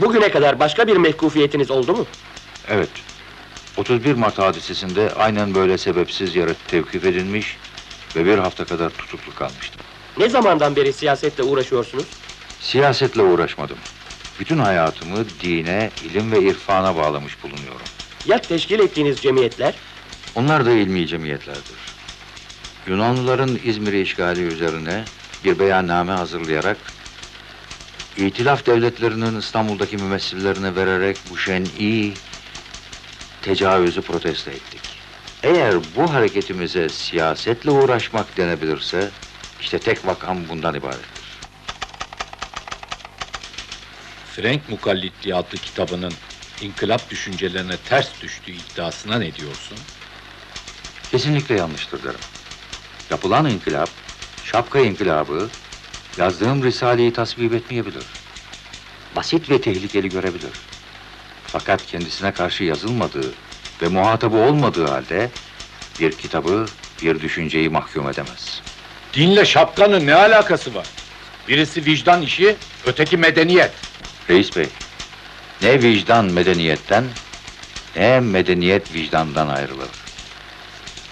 Bugüne kadar başka bir mehkufiyetiniz oldu mu? Evet. 31 Mart hadisesinde aynen böyle sebepsiz yere tevkif edilmiş ve bir hafta kadar tutuklu kalmıştım. Ne zamandan beri siyasetle uğraşıyorsunuz? Siyasetle uğraşmadım. Bütün hayatımı dine, ilim ve irfana bağlamış bulunuyorum. Ya teşkil ettiğiniz cemiyetler? Onlar da ilmi cemiyetlerdir. Yunanlıların İzmir'i işgali üzerine bir beyanname hazırlayarak İtilaf devletlerinin İstanbul'daki mümessillerine vererek bu şen'i tecavüzü protesto ettik. Eğer bu hareketimize siyasetle uğraşmak denebilirse işte tek vakam bundan ibarettir. Frank Mukallitliği adlı kitabının inkılap düşüncelerine ters düştüğü iddiasına ne diyorsun? Kesinlikle yanlıştır derim. Yapılan inkılap, şapka inkılabı, yazdığım risaleyi tasvip etmeyebilir. Basit ve tehlikeli görebilir. Fakat kendisine karşı yazılmadığı ve muhatabı olmadığı halde bir kitabı, bir düşünceyi mahkum edemez. Dinle şapkanın ne alakası var? Birisi vicdan işi, öteki medeniyet. Reis Bey, ne vicdan medeniyetten, ne medeniyet vicdandan ayrılır.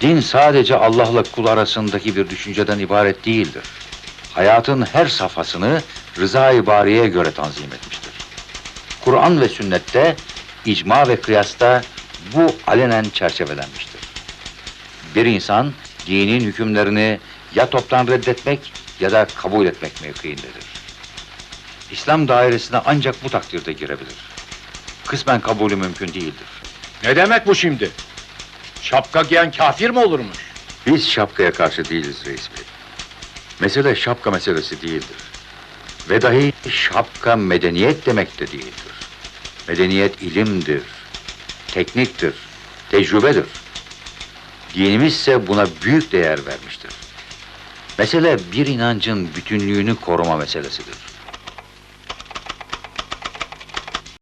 Din sadece Allah'la kul arasındaki bir düşünceden ibaret değildir. Hayatın her safhasını rıza-i bariye göre tanzim etmiştir. Kur'an ve sünnette, icma ve kıyasta bu alenen çerçevelenmiştir. Bir insan dinin hükümlerini ya toptan reddetmek ya da kabul etmek mevkiindedir. İslam dairesine ancak bu takdirde girebilir. Kısmen kabulü mümkün değildir. Ne demek bu şimdi? Şapka giyen kafir mi olurmuş? Biz şapkaya karşı değiliz reis bey. Mesele şapka meselesi değildir. Ve dahi şapka medeniyet demek de değildir. Medeniyet ilimdir, tekniktir, tecrübedir. Dinimiz ise buna büyük değer vermiştir. Mesele bir inancın bütünlüğünü koruma meselesidir.